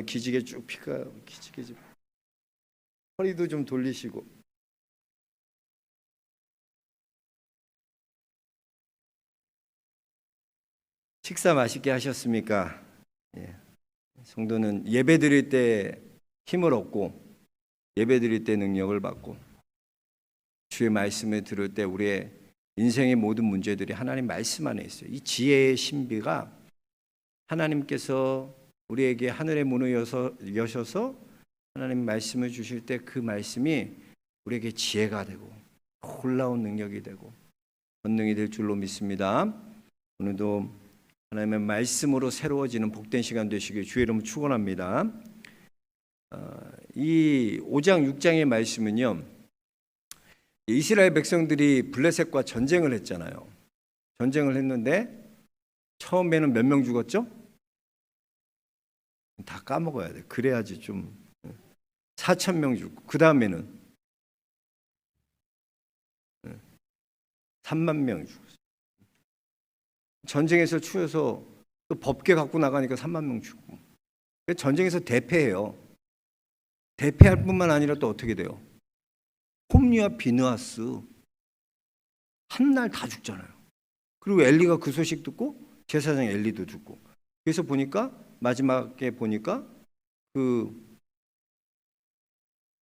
한번 기지개 쭉 펴가요. 기지개 좀. 허리도 좀 돌리시고. 식사 맛있게 하셨습니까? 예. 성도는 예배 드릴 때 힘을 얻고 예배 드릴 때 능력을 받고 주의 말씀을 들을 때 우리의 인생의 모든 문제들이 하나님 말씀 안에 있어요. 이 지혜의 신비가 하나님께서 우리에게 하늘의 문을 여서, 여셔서 하나님 말씀을 주실 때 그 말씀이 우리에게 지혜가 되고 놀라운 능력이 되고 권능이 될 줄로 믿습니다. 오늘도 하나님의 말씀으로 새로워지는 복된 시간 되시길 주의 이름으로 축원합니다. 어, 이 5장 6장의 말씀은요. 이스라엘 백성들이 블레셋과 전쟁을 했잖아요. 전쟁을 했는데 처음에는 몇 명 죽었죠? 다 까먹어야 돼. 그래야지 좀 4천 명 죽고 그 다음에는 3만 명 죽었어. 전쟁에서 추워서 또 법계 갖고 나가니까 3만 명 죽고. 전쟁에서 대패해요. 대패할 뿐만 아니라 또 어떻게 돼요? 홈리와 비느하스 한 날 다 죽잖아요. 그리고 엘리가 그 소식 듣고 제사장 엘리도 죽고. 그래서 보니까 마지막에 보니까 그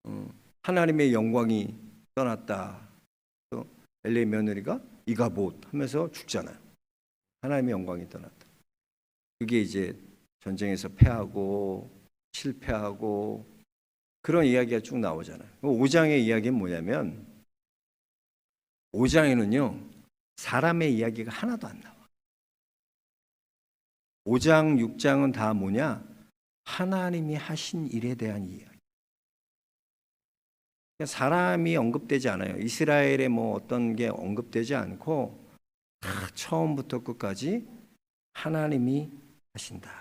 어, 하나님의 영광이 떠났다. 또 엘리의 며느리가 이가봇 하면서 죽잖아요. 하나님의 영광이 떠났다. 그게 이제 전쟁에서 패하고 실패하고 그런 이야기가 쭉 나오잖아요. 5장의 이야기는 뭐냐면 5장에는요. 사람의 이야기가 하나도 안 나와. 5장, 6장은 다 뭐냐? 하나님이 하신 일에 대한 이야기. 그러니까 사람이 언급되지 않아요. 이스라엘의 뭐 어떤 게 언급되지 않고 다 처음부터 끝까지 하나님이 하신다.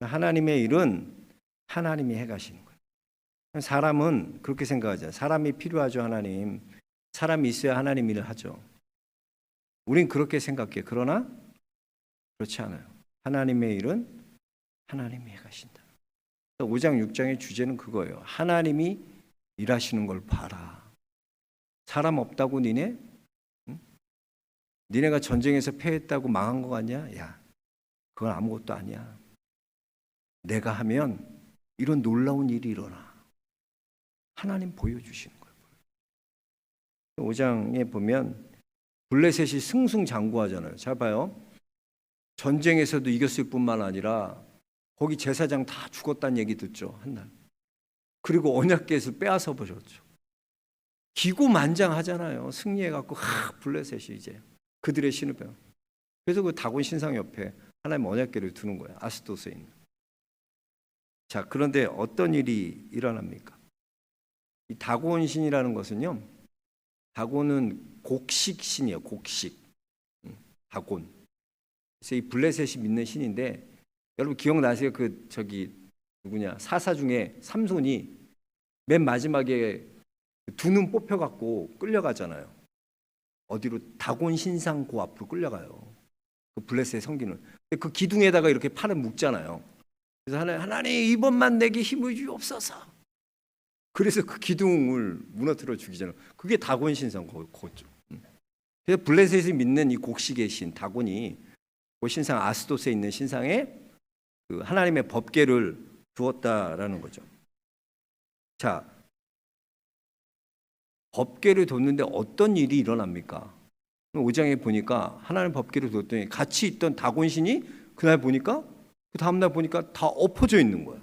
하나님의 일은 하나님이 해 가시는 거예요. 사람은 그렇게 생각하죠. 사람이 필요하죠, 하나님. 사람이 있어야 하나님 일을 하죠. 우린 그렇게 생각해. 그러나 그렇지 않아요. 하나님의 일은 하나님이 해가신다. 5장, 6장의 주제는 그거예요. 하나님이 일하시는 걸 봐라. 사람 없다고 니네? 응? 니네가 전쟁에서 패했다고 망한 거 같냐? 야, 그건 아무것도 아니야. 내가 하면 이런 놀라운 일이 일어나. 하나님 보여주시는 거예요. 5장에 보면 블레셋이 승승장구하잖아요. 잘 봐요. 전쟁에서도 이겼을 뿐만 아니라 거기 제사장 다 죽었다는 얘기 듣죠. 한날. 그리고 언약궤를 빼앗아 보셨죠. 기고만장하잖아요. 승리해갖고 하 블레셋이 이제 그들의 신을 빼. 그래서 그 다곤 신상 옆에 하나님 언약궤를 두는 거예요. 아스도스에 있는. 자 그런데 어떤 일이 일어납니까? 이 다곤 신이라는 것은요. 다곤은 곡식 신이에요. 곡식. 다곤. 그래서 이 블레셋이 믿는 신인데 여러분 기억나세요? 그 저기 누구냐 사사 중에 삼손이 맨 마지막에 두 눈 뽑혀 갖고 끌려가잖아요. 어디로 다곤 신상 고 앞으로 끌려가요. 그 블레셋의 성기는 그 기둥에다가 이렇게 팔을 묶잖아요. 그래서 하나님, 하나님 이번만 내게 힘을 주옵소서. 그래서 그 기둥을 무너뜨려 죽이잖아요. 그게 다곤 신상 고죠. 그래서 블레셋이 믿는 이 곡식의 신 다곤이 그 신상 아스도스에 있는 신상에 그 하나님의 법계를 두었다라는 거죠. 자, 법계를 뒀는데 어떤 일이 일어납니까? 5장에 보니까 하나님 법계를 두었더니 같이 있던 다곤신이 그날 보니까 그 다음날 보니까 다 엎어져 있는 거야.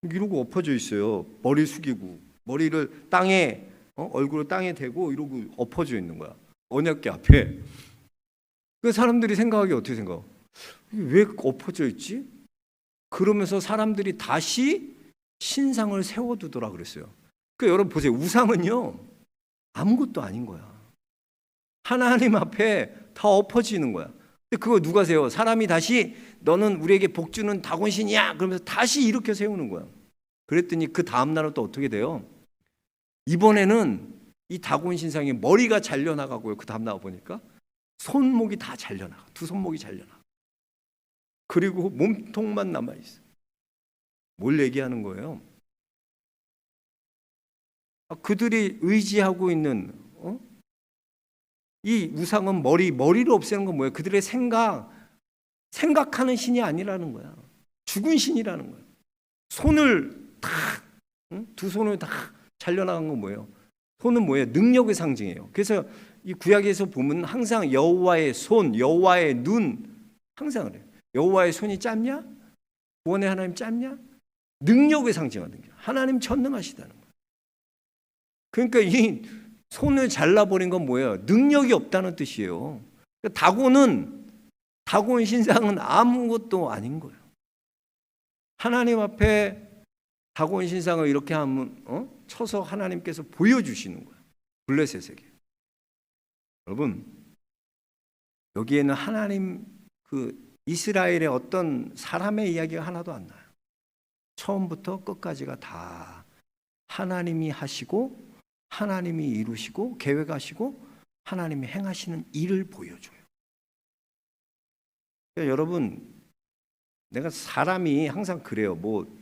이러고 엎어져 있어요. 머리 숙이고 머리를 땅에 어? 얼굴을 땅에 대고 이러고 엎어져 있는 거야. 언약궤 앞에. 그 사람들이 생각하기 어떻게 생각? 왜 엎어져 있지? 그러면서 사람들이 다시 신상을 세워두더라 그랬어요. 그 여러분 보세요. 우상은요 아무것도 아닌 거야. 하나님 앞에 다 엎어지는 거야. 근데 그거 누가 세워? 사람이 다시 너는 우리에게 복 주는 다곤신이야. 그러면서 다시 일으켜 세우는 거야. 그랬더니 그 다음 날은 또 어떻게 돼요? 이번에는 이 다곤 신상이 머리가 잘려 나가고요. 그 다음 날 보니까 손목이 다 잘려 나가. 두 손목이 잘려 나가. 그리고 몸통만 남아 있어. 뭘 얘기하는 거예요? 아, 그들이 의지하고 있는 어? 이 우상은 머리 머리를 없애는 건 뭐예요? 그들의 생각 생각하는 신이 아니라는 거야. 죽은 신이라는 거야. 손을 탁두 손을 다 잘려나간 건 뭐예요? 손은 뭐예요? 능력의 상징이에요. 그래서 이 구약에서 보면 항상 여호와의 손, 여호와의 눈 항상 그래요. 여호와의 손이 짧냐? 구원의 하나님 짧냐? 능력의 상징하는 게 하나님 전능하시다는 거예요. 그러니까 이 손을 잘라버린 건 뭐예요? 능력이 없다는 뜻이에요. 그러니까 다곤은 다곤 신상은 아무것도 아닌 거예요. 하나님 앞에 다곤 신상을 이렇게 하면 어? 쳐서 하나님께서 보여주시는 거예요. 블레셋에게. 여러분 여기에는 하나님 그 이스라엘의 어떤 사람의 이야기가 하나도 안 나요. 처음부터 끝까지가 다 하나님이 하시고 하나님이 이루시고 계획하시고 하나님이 행하시는 일을 보여줘요. 그러니까 여러분 내가 사람이 항상 그래요. 뭐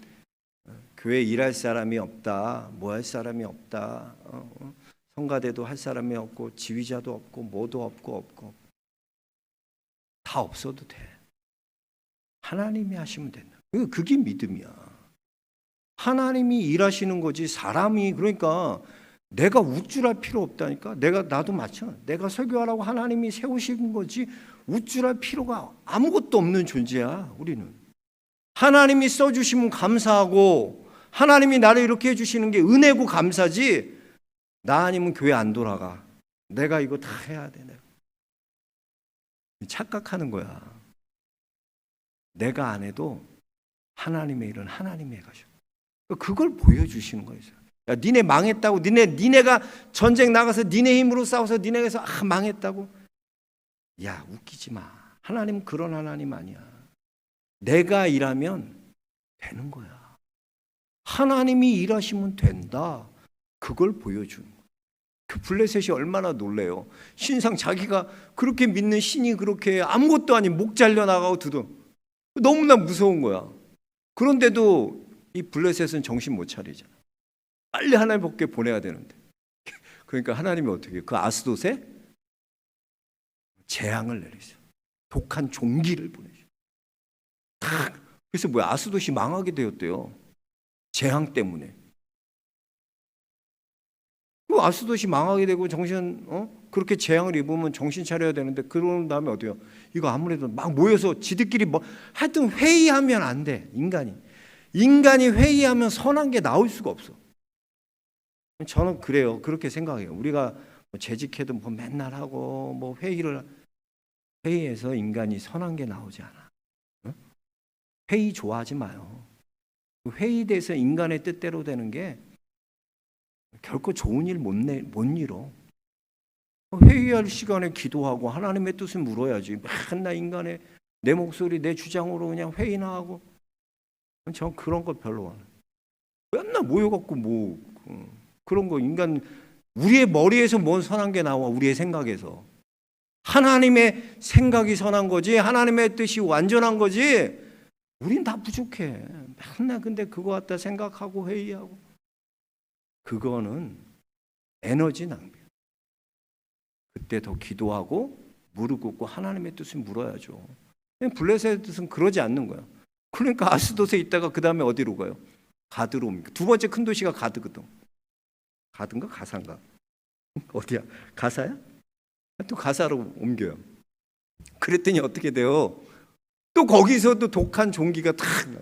교회 일할 사람이 없다, 뭐 할 사람이 없다, 어, 어. 성가대도 할 사람이 없고 지휘자도 없고 뭐도 없고 없고 다 없어도 돼. 하나님이 하시면 된다. 그- 그게 믿음이야. 하나님이 일하시는 거지 사람이 그러니까 내가 우쭐할 필요 없다니까. 내가 나도 마찬 가지. 내가 설교하라고 하나님이 세우신 거지 우쭐할 필요가 아무것도 없는 존재야. 우리는 하나님이 써주시면 감사하고 하나님이 나를 이렇게 해주시는 게 은혜고 감사지. 나 아니면 교회 안 돌아가. 내가 이거 다 해야 돼. 내가. 착각하는 거야. 내가 안 해도 하나님의 일은 하나님이 해가셔. 그걸 보여주시는 거예요. 야, 니네 망했다고, 니네 니네가 전쟁 나가서 니네 힘으로 싸워서 니네가 아 망했다고. 야 웃기지 마. 하나님 그런 하나님 아니야. 내가 일하면 되는 거야. 하나님이 일하시면 된다. 그걸 보여주는 거야. 그 블레셋이 얼마나 놀래요. 신상 자기가 그렇게 믿는 신이 그렇게 아무것도 아닌 목 잘려 나가고 두둥 너무나 무서운 거야. 그런데도 이 블레셋은 정신 못 차리잖아. 빨리 하나님 밖에 보내야 되는데. 그러니까 하나님이 어떻게? 그 아스돗에 재앙을 내리죠. 독한 종기를 보내죠. 탁. 그래서 뭐야? 아스돗이 망하게 되었대요. 재앙 때문에. 그 아스돗이 망하게 되고 정신 어 그렇게 재앙을 입으면 정신 차려야 되는데 그런 다음에 어때요? 이거 아무래도 막 모여서 지들끼리 뭐 하여튼 회의하면 안 돼. 인간이 인간이 회의하면 선한 게 나올 수가 없어. 저는 그래요. 그렇게 생각해요. 우리가 뭐 재직해도 뭐 맨날 하고 뭐 회의를 회의에서 인간이 선한 게 나오지 않아. 응? 회의 좋아하지 마요. 그 회의돼서 인간의 뜻대로 되는 게 결코 좋은 일 못 내, 못 이뤄. 회의할 시간에 기도하고 하나님의 뜻을 물어야지. 맨날 인간의 내 목소리, 내 주장으로 그냥 회의나 하고. 전 그런 거 별로 안 해. 맨날 모여갖고 뭐 어, 그런 거 인간 우리의 머리에서 뭔 선한 게 나와 우리의 생각에서 하나님의 생각이 선한 거지 하나님의 뜻이 완전한 거지 우린 다 부족해 맨날 근데 그거 갖다 생각하고 회의하고 그거는 에너지 낭비 그때 더 기도하고 무릎 꿇고 하나님의 뜻을 물어야죠 블레셋의 뜻은 그러지 않는 거야 그러니까 아스돗에 있다가 그 다음에 어디로 가요? 가드로 옵니까? 두 번째 큰 도시가 가드거든. 가든가 가사인가? 어디야? 가사야? 또 가사로 옮겨요. 그랬더니 어떻게 돼요? 또 거기서도 독한 종기가 탁 나.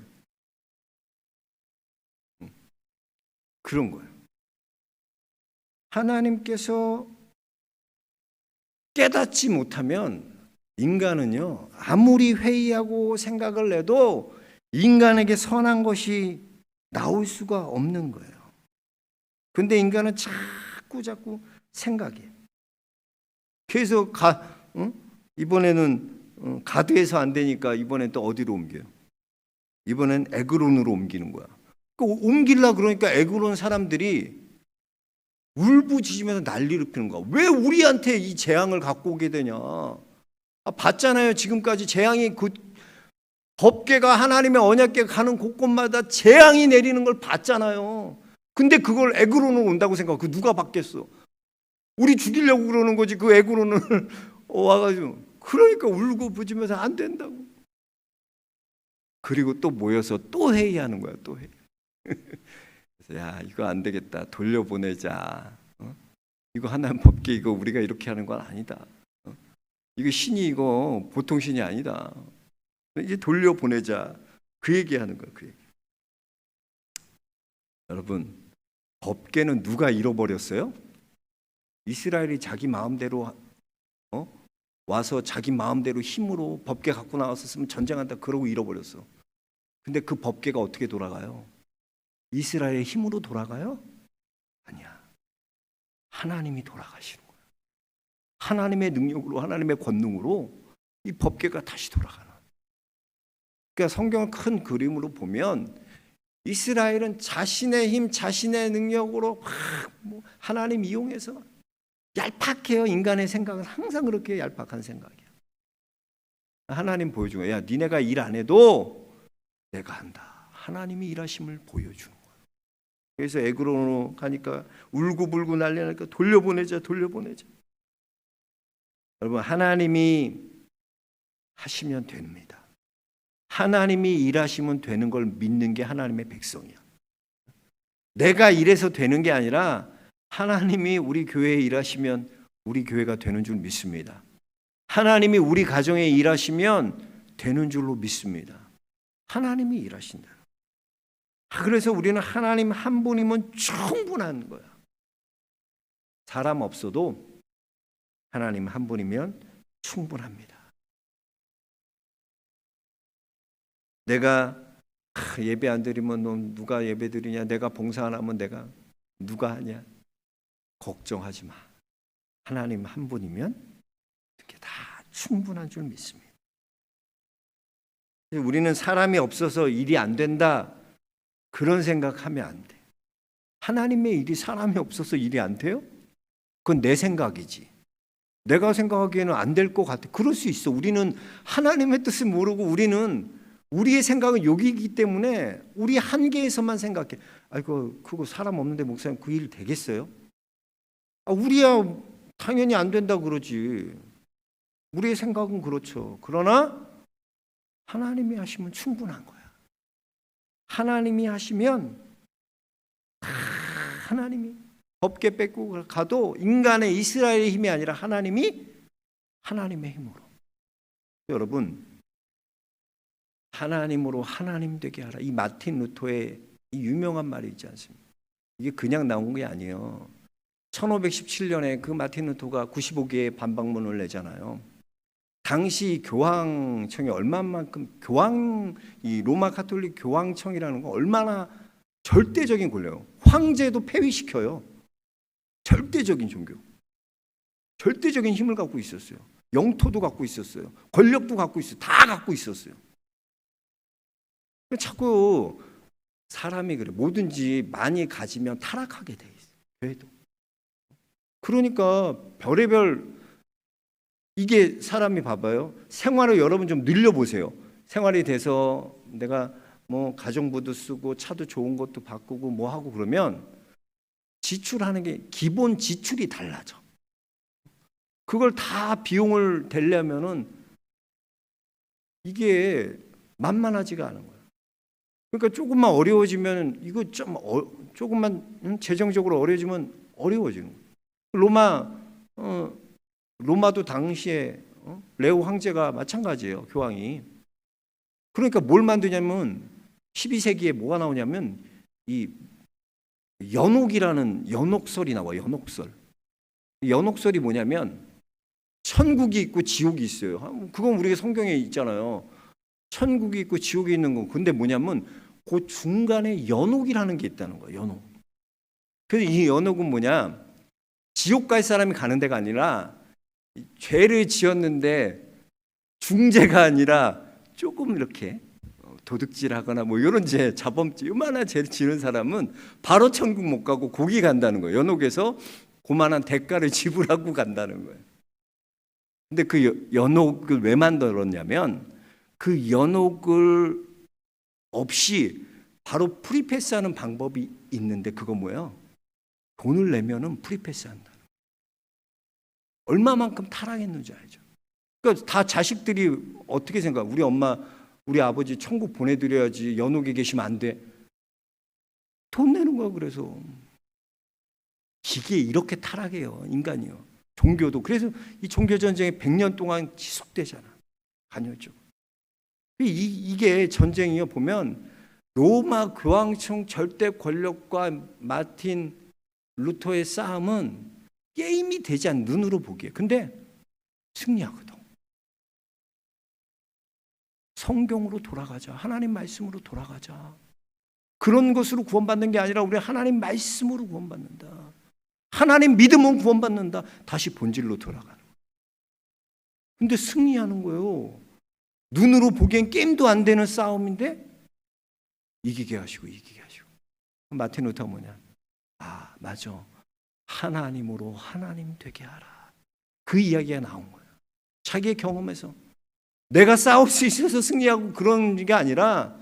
그런 거예요. 하나님께서 깨닫지 못하면 인간은요 아무리 회의하고 생각을 내도 인간에게 선한 것이 나올 수가 없는 거예요. 근데 인간은 자꾸 자꾸 생각해. 그래서 가 응? 이번에는 어, 가드에서 안 되니까 이번엔 또 어디로 옮겨요? 이번엔 에그론으로 옮기는 거야. 그 옮길라 그러니까 에그론 사람들이 울부짖으면서 난리를 피는 거야. 왜 우리한테 이 재앙을 갖고 오게 되냐? 아, 봤잖아요. 지금까지 재앙이 그 법계가 하나님의 언약계 가는 곳곳마다 재앙이 내리는 걸 봤잖아요. 근데 그걸 에그로는 온다고 생각하고 그 누가 받겠어? 우리 죽이려고 그러는 거지 그 에그로는 와가지고 그러니까 울고 부지면서 안 된다고. 그리고 또 모여서 또 회의하는 거야 또 회의. 야 이거 안 되겠다 돌려보내자. 어? 이거 하나님 법계 이거 우리가 이렇게 하는 건 아니다. 어? 이거 신이 이거 보통 신이 아니다. 이제 돌려보내자. 그 얘기하는 거야. 그 얘기. 여러분 법계는 누가 잃어버렸어요? 이스라엘이 자기 마음대로 어? 와서 자기 마음대로 힘으로 법계 갖고 나왔었으면 전쟁한다 그러고 잃어버렸어. 근데 그 법계가 어떻게 돌아가요? 이스라엘의 힘으로 돌아가요? 아니야. 하나님이 돌아가시는 거야. 하나님의 능력으로 하나님의 권능으로 이 법계가 다시 돌아가는. 그러니까 성경을 큰 그림으로 보면 이스라엘은 자신의 힘, 자신의 능력으로 막뭐 하나님 이용해서 얄팍해요. 인간의 생각은 항상 그렇게 얄팍한 생각이야. 하나님 보여준 거야. 야, 니네가 일 안 해도 내가 한다. 하나님이 일하심을 거야. 그래서 에그로로 가니까 울고불고 난리 나니까 돌려보내자, 돌려보내자. 여러분, 하나님이 하시면 됩니다. 하나님이 일하시면 되는 걸 믿는 게 하나님의 백성이야. 내가 일해서 되는 게 아니라 하나님이 우리 교회에 일하시면 우리 교회가 되는 줄 믿습니다. 하나님이 우리 가정에 일하시면 되는 줄로 믿습니다. 하나님이 일하신다. 아, 그래서 우리는 하나님 한 분이면 충분한 거야. 사람 없어도 하나님 한 분이면 충분합니다. 내가 아, 예배 안 드리면 너 누가 예배 드리냐? 내가 봉사 안 하면 내가 누가 하냐? 걱정하지 마. 하나님 한 분이면 이렇게 다 충분한 줄 믿습니다. 우리는 사람이 없어서 일이 안 된다. 그런 생각하면 안 돼. 하나님의 일이 사람이 없어서 일이 안 돼요? 그건 내 생각이지. 내가 생각하기에는 안 될 것 같아. 그럴 수 있어. 우리는 하나님의 뜻을 모르고 우리는 우리의 생각은 여기이기 때문에 우리 한계에서만 생각해. 아이고, 그거 사람 없는데 목사님 그 일 되겠어요? 아, 우리야 당연히 안 된다 그러지. 우리의 생각은 그렇죠. 그러나 하나님이 하시면 충분한 거야. 하나님이 하시면 다 하나님이 법계 뺏고 가도 인간의 이스라엘의 힘이 아니라 하나님이 하나님의 힘으로. 여러분 하나님으로 하나님 되게 하라. 이 마틴 루터의 이 유명한 말이 있지 않습니까? 이게 그냥 나온 게 아니에요. 1517년에 그 마틴 루터가 95개의 반박문을 내잖아요. 당시 교황청이 얼마만큼 교황 이 로마 카톨릭 교황청이라는 건 얼마나 절대적인 권력. 황제도 폐위시켜요. 절대적인 종교. 절대적인 힘을 갖고 있었어요. 영토도 갖고 있었어요. 권력도 갖고 있어요. 다 갖고 있었어요. 자꾸 사람이 그래. 뭐든지 많이 가지면 타락하게 돼 있어요. 교회도. 그러니까 별의별 이게 사람이 봐봐요. 생활을 여러분 좀 늘려보세요. 생활이 돼서 내가 뭐 가정부도 쓰고 차도 좋은 것도 바꾸고 뭐 하고 그러면 지출하는 게 기본 지출이 달라져. 그걸 다 비용을 대려면은 이게 만만하지가 않은 거예요. 그러니까 조금만 어려워지면 이거 좀 어, 조금만 재정적으로 어려워지면 어려워지는 거예요. 로마 어, 로마도 당시에 어? 레오 황제가 마찬가지예요. 교황이. 그러니까 뭘 만드냐면 12세기에 뭐가 나오냐면 이 연옥이라는 연옥설이 나와. 연옥설. 연옥설이 뭐냐면 천국이 있고 지옥이 있어요. 그건 우리가 성경에 있잖아요. 천국이 있고 지옥이 있는 거. 근데 뭐냐면 그 중간에 연옥이라는 게 있다는 거예요. 연옥. 그래서 이 연옥은 뭐냐? 지옥 갈 사람이 가는 데가 아니라 죄를 지었는데 중죄가 아니라 조금 이렇게 도둑질하거나 뭐 이런 죄, 자범죄, 요만한 죄를 지는 사람은 바로 천국 못 가고 거기 간다는 거예요. 연옥에서 그만한 대가를 지불하고 간다는 거예요. 근데 그 연옥을 왜 만들었냐면 그 연옥을 없이 바로 프리패스하는 방법이 있는데 그거 뭐예요? 돈을 내면은 프리패스한다. 얼마만큼 타락했는지 알죠? 그러니까 다 자식들이 어떻게 생각? 우리 엄마, 우리 아버지 천국 보내드려야지 연옥에 계시면 안 돼. 돈 내는 거야 그래서 이게 이렇게 타락해요 인간이요. 종교도 그래서 이 종교 전쟁이 100년 동안 지속되잖아. 간헐적. 이, 이게 전쟁이요 보면 로마 교황청 절대 권력과 마틴 루터의 싸움은 게임이 되지 않는 눈으로 보기에. 근데 승리하거든. 성경으로 돌아가자. 하나님 말씀으로 돌아가자. 그런 것으로 구원받는 게 아니라 우리 하나님 말씀으로 구원받는다. 하나님 믿음은 구원받는다. 다시 본질로 돌아가는 거예요. 근데 승리하는 거예요. 눈으로 보기엔 게임도 안 되는 싸움인데 이기게 하시고 이기게 하시고. 마틴 루터가 뭐냐? 아, 맞아. 하나님으로 하나님 되게 하라. 그 이야기가 나온 거예요. 자기의 경험에서 내가 싸울 수 있어서 승리하고 그런 게 아니라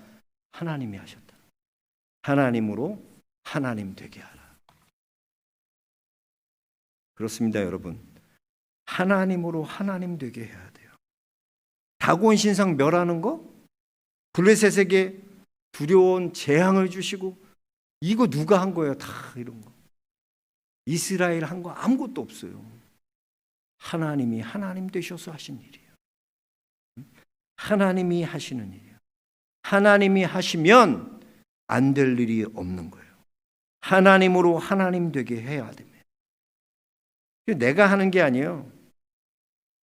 하나님이 하셨다. 하나님으로 하나님 되게 하라. 그렇습니다, 여러분. 하나님으로 하나님 되게 해야 돼요. 다곤 신상 멸하는 거? 블레셋에게 두려운 재앙을 주시고 이거 누가 한 거예요? 다 이런 거. 이스라엘 한 거 아무것도 없어요. 하나님이 하나님 되셔서 하신 일이에요. 하나님이 하시는 일이에요. 하나님이 하시면 안 될 일이 없는 거예요. 하나님으로 하나님 되게 해야 됩니다. 내가 하는 게 아니에요.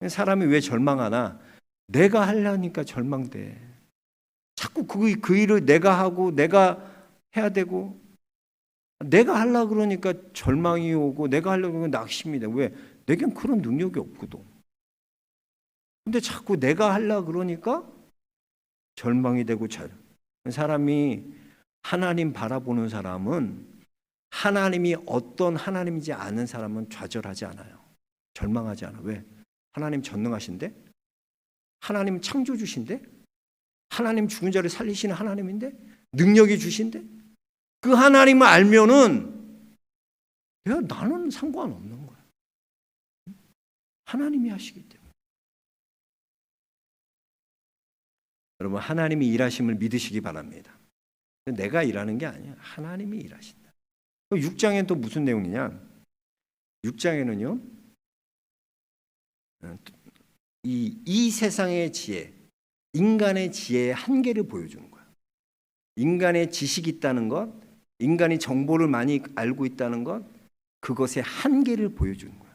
사람이 왜 절망하나? 내가 하려니까 절망돼. 자꾸 그, 그 일을 내가 하고 내가 해야 되고 내가 하려 그러니까 절망이 오고 내가 하려고 그러면 낙심이 돼. 왜? 내겐 그런 능력이 없거든. 근데 자꾸 내가 하려 그러니까 절망이 되고 절. 사람이 하나님 바라보는 사람은 하나님이 어떤 하나님인지 아는 사람은 좌절하지 않아요. 절망하지 않아. 왜? 하나님 전능하신데? 하나님 창조주신데? 하나님 죽은 자를 살리시는 하나님인데? 능력이 주신데? 그 하나님을 알면은 야, 나는 상관없는 거야. 하나님이 하시기 때문에. 여러분 하나님이 일하심을 믿으시기 바랍니다. 내가 일하는 게 아니야. 하나님이 일하신다. 6장엔 또 무슨 내용이냐? 6장에는요. 이, 이 세상의 지혜, 인간의 지혜의 한계를 보여주는 거야. 인간의 지식이 있다는 것, 인간이 정보를 많이 알고 있다는 것, 그것의 한계를 보여주는 거야.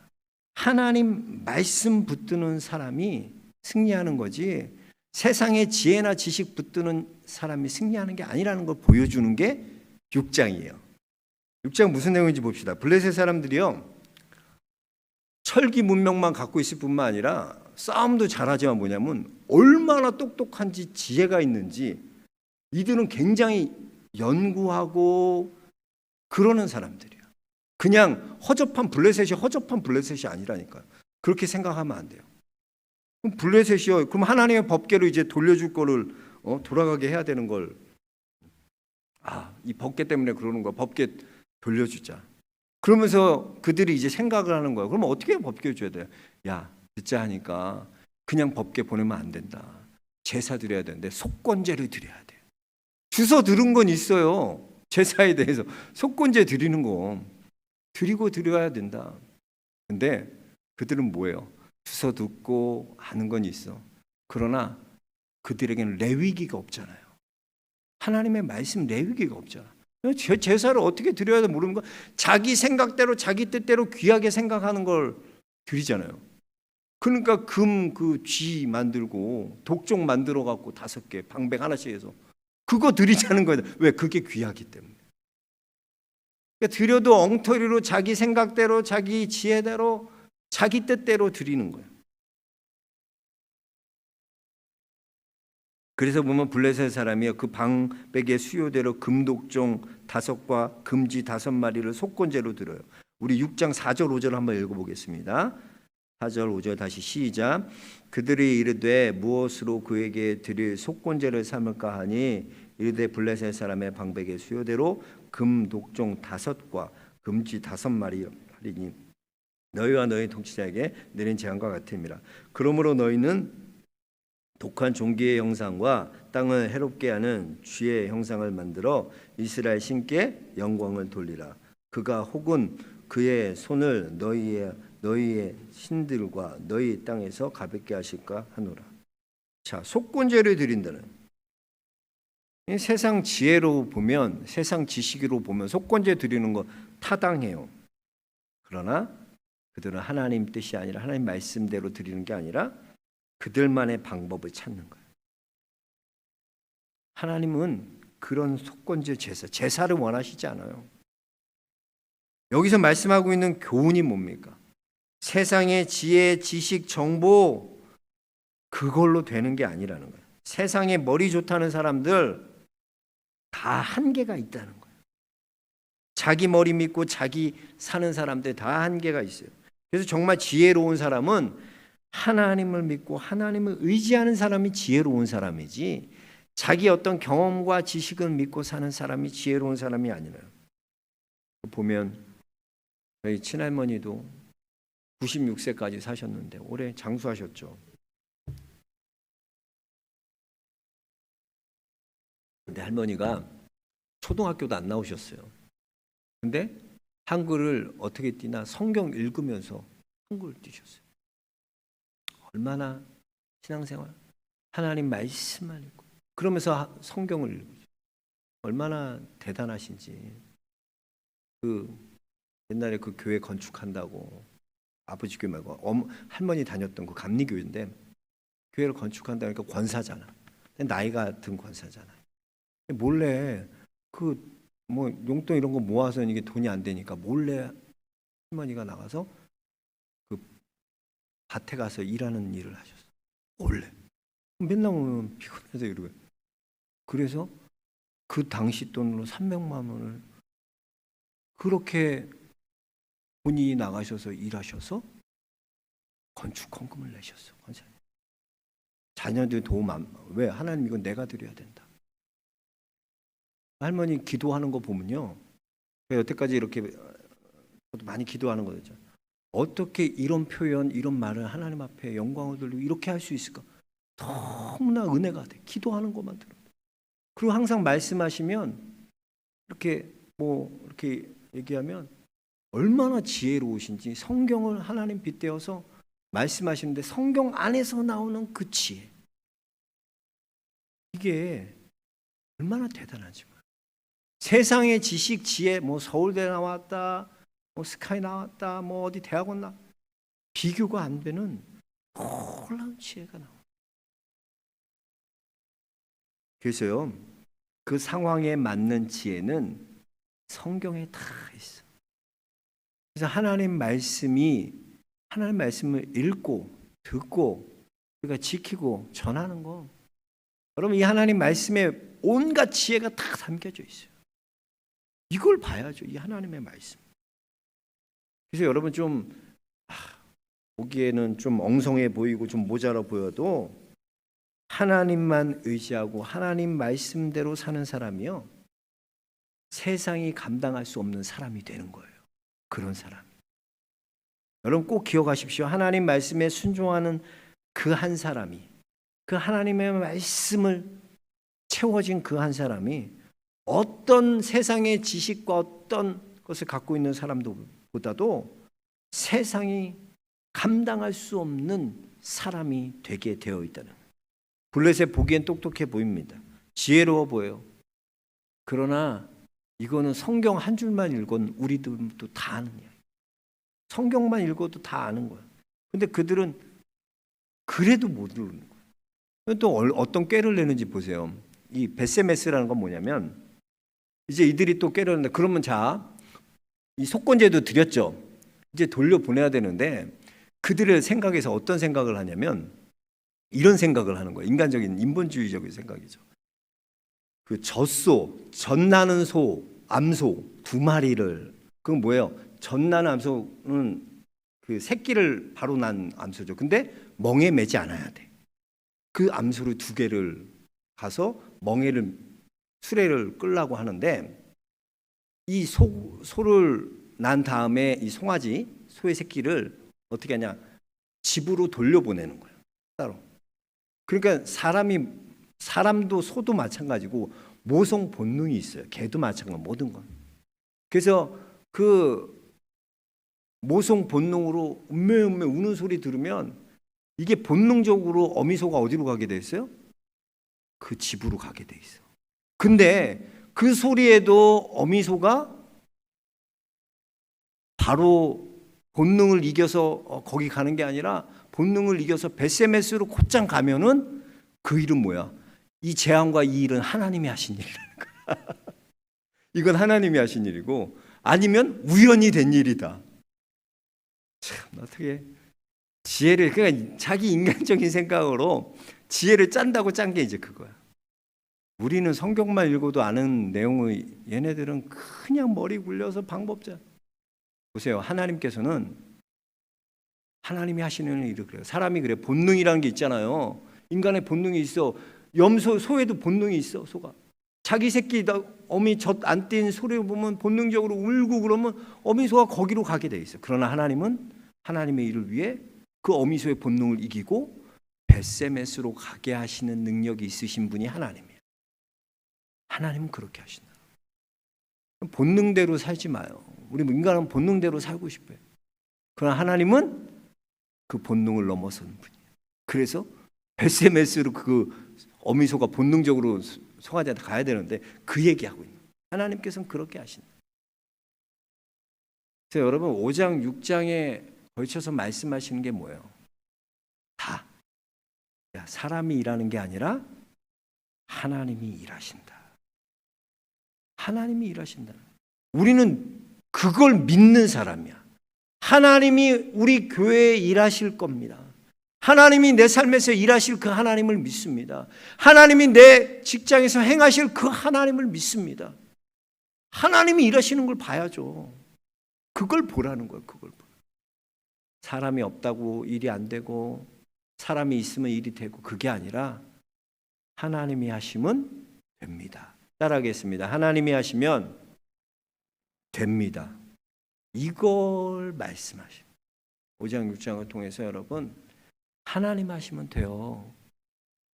하나님 말씀 붙드는 사람이 승리하는 거지, 세상의 지혜나 지식 붙드는 사람이 승리하는 게 아니라는 걸 보여주는 게 6장이에요. 6장 무슨 내용인지 봅시다. 블레셋 사람들이요. 철기 문명만 갖고 있을 뿐만 아니라 싸움도 잘하지만 뭐냐면 얼마나 똑똑한지 지혜가 있는지 이들은 굉장히 연구하고 그러는 사람들이야. 그냥 허접한 블레셋이 허접한 블레셋이 아니라니까. 그렇게 생각하면 안 돼요. 그럼 블레셋이요. 그럼 하나님의 법계로 이제 돌려줄 거를 어, 돌아가게 해야 되는 걸. 아, 이 법계 때문에 그러는 거야. 법계 돌려주자. 그러면서 그들이 이제 생각을 하는 거야. 그럼 어떻게 법계 줘야 돼? 야, 듣자 하니까 그냥 법계 보내면 안 된다. 제사 드려야 되는데 속건제를 드려야 돼. 주서 들은 건 있어요. 제사에 대해서 속건제 드리는 거 드리고 드려야 된다. 근데 그들은 뭐예요? 주서 듣고 하는 건 있어. 그러나 그들에게는 레위기가 없잖아요. 하나님의 말씀 레위기가 없잖아. 제 제사를 어떻게 드려야 돼 모르는 거. 자기 생각대로 자기 뜻대로 귀하게 생각하는 걸 드리잖아요. 그러니까 금 그 쥐 만들고 독종 만들어 갖고 다섯 개 방백 하나씩 해서 그거 드리자는 거예요. 왜? 그게 귀하기 때문에. 그러니까 드려도 엉터리로 자기 생각대로 자기 지혜대로 자기 뜻대로 드리는 거예요. 그래서 보면 블레셋 사람이 그 방백의 수요대로 금독종 다섯과 금지 다섯 마리를 속건제로 들어요. 우리 6장 4절 5절 한번 읽어보겠습니다. 4절 5절 다시 시작. 그들이 이르되 무엇으로 그에게 드릴 속건제를 삼을까 하니? 이르되 블레셋 사람의 방백의 수요대로 금 독종 다섯과 금쥐 다섯 마리 하리니 너희와 너희 통치자에게 내린 재앙과 같음이라. 그러므로 너희는 독한 종기의 형상과 땅을 해롭게 하는 쥐의 형상을 만들어 이스라엘 신께 영광을 돌리라. 그가 혹은 그의 손을 너희의 너희의 신들과 너희 땅에서 가볍게 하실까 하노라. 자, 속건제를 드린다는 이 세상 지혜로 보면 세상 지식으로 보면 속건제 드리는 거 타당해요. 그러나 그들은 하나님 뜻이 아니라 하나님 말씀대로 드리는 게 아니라 그들만의 방법을 찾는 거예요. 하나님은 그런 속건제 제사, 제사를 원하시지 않아요. 여기서 말씀하고 있는 교훈이 뭡니까? 세상의 지혜, 지식, 정보 그걸로 되는 게 아니라는 거예요. 세상에 머리 좋다는 사람들 다 한계가 있다는 거예요. 자기 머리 믿고 자기 사는 사람들 다 한계가 있어요. 그래서 정말 지혜로운 사람은 하나님을 믿고 하나님을 의지하는 사람이 지혜로운 사람이지 자기 어떤 경험과 지식을 믿고 사는 사람이 지혜로운 사람이 아니에요. 보면 저희 친할머니도 96세까지 사셨는데 올해 장수하셨죠. 근데 할머니가 초등학교도 안 나오셨어요. 근데 한글을 어떻게 띄나 성경 읽으면서 한글을 띄셨어요. 얼마나 신앙생활 하나님 말씀만 읽고 그러면서 하- 성경을 읽으죠. 얼마나 대단하신지 그 옛날에 그 교회 건축한다고 아버지 교회 말고 엄, 할머니 다녔던 그 감리교회인데 교회를 건축한다니까 권사잖아. 나이가 든 권사잖아. 몰래 그 뭐 용돈 이런 거 모아서 이게 돈이 안 되니까 몰래 할머니가 나가서 그 밭에 가서 일하는 일을 하셨어. 몰래. 맨날 오면 피곤해서 이러고. 그래서 그 당시 돈으로 300만 원을 그렇게 본인이 나가셔서 일하셔서 건축 헌금을 내셨어. 자녀들 도움 안, 왜? 하나님 이건 내가 드려야 된다. 할머니 기도하는 거 보면요. 여태까지 이렇게 저도 많이 기도하는 거죠. 어떻게 이런 표현, 이런 말을 하나님 앞에 영광을 돌리고 이렇게 할 수 있을까? 너무나 은혜가 돼. 기도하는 것만 들어. 그리고 항상 말씀하시면 이렇게 뭐 이렇게 얘기하면 얼마나 지혜로우신지 성경을 하나님 빗대어서 말씀하시는데 성경 안에서 나오는 그 지혜. 이게 얼마나 대단하지. 뭐. 세상의 지식, 지혜, 뭐 서울대 나왔다, 뭐 스카이 나왔다, 뭐 어디 대학원 나 비교가 안 되는 놀라운 지혜가 나와. 그래서요, 그 상황에 맞는 지혜는 성경에 다 있어. 그래서 하나님 말씀이 하나님 말씀을 읽고 듣고 우리가 지키고 전하는 거. 여러분 이 하나님 말씀에 온갖 지혜가 다 담겨져 있어요. 이걸 봐야죠. 이 하나님의 말씀. 그래서 여러분 좀 아, 보기에는 좀 엉성해 보이고 좀 모자라 보여도 하나님만 의지하고 하나님 말씀대로 사는 사람이요. 세상이 감당할 수 없는 사람이 되는 거예요. 그런 사람. 여러분 꼭 기억하십시오. 하나님 말씀에 순종하는 그 한 사람이 그 하나님의 말씀을 채워진 그 한 사람이 어떤 세상의 지식과 어떤 것을 갖고 있는 사람보다도 세상이 감당할 수 없는 사람이 되게 되어 있다는. 블레셋 보기엔 똑똑해 보입니다. 지혜로워 보여요. 그러나 이거는 성경 한 줄만 읽은 우리들도 다 아는 이야기. 성경만 읽어도 다 아는 거야. 근데 그들은 그래도 못 읽는 거야. 또 얼- 어떤 꾀를 내는지 보세요. 이 베세메스라는 건 뭐냐면 이제 이들이 또 꾀를 내는데 그러면 자, 이 속건제도 드렸죠. 이제 돌려 보내야 되는데 그들의 생각에서 어떤 생각을 하냐면 이런 생각을 하는 거예요. 인간적인 인본주의적인 생각이죠. 그 젖소, 젖나는 소, 암소 두 마리를 그건 뭐예요? 젖나는 암소는 그 새끼를 바로 난 암소죠. 근데 멍에 매지 않아야 돼. 그 암소를 두 개를 가서 멍에를 수레를 끌라고 하는데 이 소, 소를 난 다음에 이 송아지 소의 새끼를 어떻게 하냐 집으로 돌려보내는 거예요. 따로. 그러니까 사람이 사람도 소도 마찬가지고 모성 본능이 있어요. 개도 마찬가지 모든 건. 그래서 그 모성 본능으로 음메음메 우는 소리 들으면 이게 본능적으로 어미소가 어디로 가게 돼 있어요? 그 집으로 가게 돼 있어. 근데 그 소리에도 어미소가 바로 본능을 이겨서 어, 거기 가는 게 아니라 본능을 이겨서 베세메스로 곧장 가면은 그 일은 뭐야? 이 재앙과 이 일은 하나님이 하신 일이라는 거야. 이건 하나님이 하신 일이고 아니면 우연히 된 일이다. 참 어떻게 지혜를 그냥 자기 인간적인 생각으로 지혜를 짠다고 짠 게 이제 그거야. 우리는 성경만 읽어도 아는 내용의 얘네들은 그냥 머리 굴려서 방법자. 보세요. 하나님께서는 하나님이 하시는 일을 그래요. 사람이 그래. 본능이라는 게 있잖아요. 인간의 본능이 있어. 염소 소에도 본능이 있어. 소가. 자기 새끼 다 어미 젖안 띈 소리를 보면 본능적으로 울고 그러면 어미 소가 거기로 가게 돼 있어. 그러나 하나님은 하나님의 일을 위해 그 어미 소의 본능을 이기고 베세메스로 가게 하시는 능력이 있으신 분이 하나님이에요. 하나님은 그렇게 하신다. 본능대로 살지 마요. 우리 인간은 본능대로 살고 싶어요. 그러나 하나님은 그 본능을 넘어서는 분이에요. 그래서 베세메스로 그 어미소가 본능적으로 송아지한테 가야 되는데 그 얘기하고 있는 거예요. 하나님께서는 그렇게 하신다. 그래서 여러분 5장 6장에 걸쳐서 말씀하시는 게 뭐예요? 다 야, 사람이 일하는 게 아니라 하나님이 일하신다. 하나님이 일하신다. 우리는 그걸 믿는 사람이야. 하나님이 우리 교회에 일하실 겁니다. 하나님이 내 삶에서 일하실 그 하나님을 믿습니다. 하나님이 내 직장에서 행하실 그 하나님을 믿습니다. 하나님이 일하시는 걸 봐야죠. 그걸 보라는 거예요. 그걸 보. 사람이 없다고 일이 안 되고 사람이 있으면 일이 되고 그게 아니라 하나님이 하시면 됩니다. 따라하겠습니다. 하나님이 하시면 됩니다. 이걸 말씀하십니다. 5장 6장을 통해서 여러분 하나님 하시면 돼요.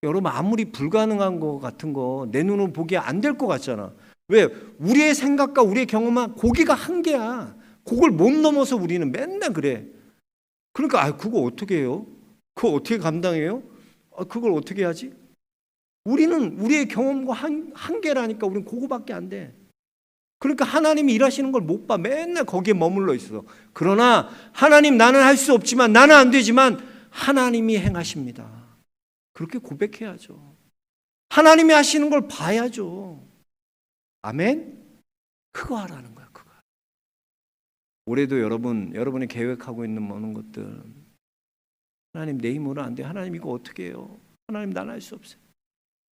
여러분 아무리 불가능한 거 같은 거 내 눈으로 보기에 안 될 것 같잖아. 왜? 우리의 생각과 우리의 경험은 고기가 한계야. 그걸 못 넘어서 우리는 맨날 그래. 그러니까 아 그거 어떻게 해요? 그거 어떻게 감당해요? 아, 그걸 어떻게 하지? 우리는 우리의 경험과 한, 한계라니까 우리는 그거밖에 안 돼. 그러니까 하나님이 일하시는 걸 못 봐. 맨날 거기에 머물러 있어. 그러나 하나님 나는 할 수 없지만 나는 안 되지만 하나님이 행하십니다. 그렇게 고백해야죠. 하나님이 하시는 걸 봐야죠. 아멘? 그거 하라는 거야, 그거. 올해도 여러분, 여러분이 계획하고 있는 모든 것들 하나님 내 힘으로 안 돼. 하나님 이거 어떻게 해요? 하나님 나는 할수 없어요.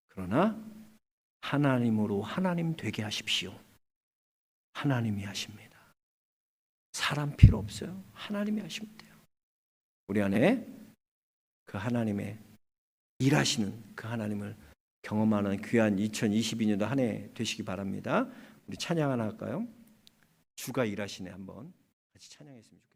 그러나 하나님으로 하나님 되게 하십시오. 하나님이 하십니다. 사람 필요 없어요. 하나님이 하시면 돼요. 우리 안에 그 하나님의 일하시는 그 하나님을 경험하는 귀한 2022년도 한 해 되시기 바랍니다. 우리 찬양 하나 할까요? 주가 일하시네 한번 같이 찬양했으면 좋겠습니다.